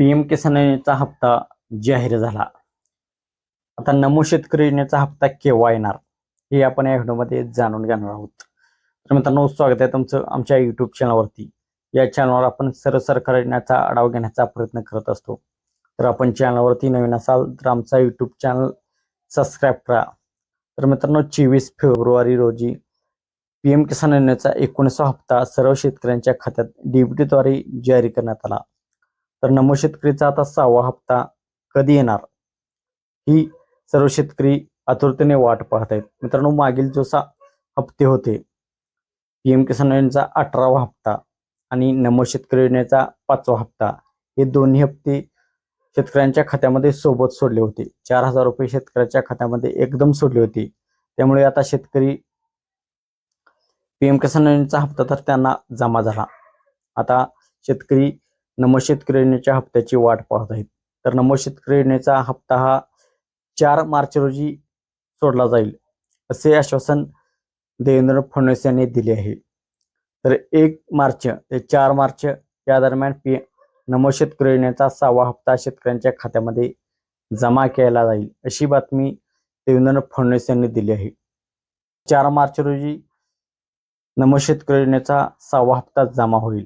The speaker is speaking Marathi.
पीएम किसान योजनेचा हप्ता जाहीर झाला. आता नमो शेतकरी योजनेचा हप्ता केव्हा येणार हे आपण या व्हिडिओमध्ये जाणून घेणार आहोत. तर मित्रांनो स्वागत आहे तुमचं आमच्या युट्यूब चॅनलवरती या चॅनलवर आपण सर्व सरकार योजनेचा आढावा घेण्याचा प्रयत्न करत असतो. तर आपण चॅनलवरती नवीन असाल तर आमचा युट्यूब चॅनल सबस्क्राईब करा. तर मित्रांनो चोवीस फेब्रुवारी रोजी पीएम किसान योजनेचा एकोणीसवा हप्ता सर्व शेतकऱ्यांच्या खात्यात डीबीटीद्वारे जारी करण्यात आला. तर नमो शेतकरीचा आता सहावा हप्ता कधी येणार? ही सर्व शेतकरी आतुरतेने वाट पाहत आहेत मित्रांनो मागील जो सा हप्ते होते पीएम किसान योजनेचा अठरावा हप्ता आणि नमो शेतकरी योजनेचा पाचवा हप्ता हे दोन्ही हप्ते शेतकऱ्यांच्या खात्यामध्ये सोबत सोडले होते. चार हजार रुपये शेतकऱ्याच्या खात्यामध्ये एकदम सोडले होते. त्यामुळे आता शेतकरी पीएम किसान योजनेचा हप्ता तर त्यांना जमा झाला. आता शेतकरी नमो शेतकरी योजनेच्या हप्त्याची वाट पाहत आहेत. तर नमो शेतकरी योजनेचा हप्ता हा चार मार्च रोजी सोडला जाईल असे आश्वासन देवेंद्र फडणवीस यांनी दिले आहे. तर एक मार्च ते चार मार्च या दरम्यान पी नमो शेतकरी योजनेचा सहावा हप्ता शेतकऱ्यांच्या खात्यामध्ये जमा केला जाईल अशी बातमी देवेंद्र फडणवीस यांनी दिली आहे. चार मार्च रोजी नमो शेतकरी योजनेचा सहावा हप्ता जमा होईल.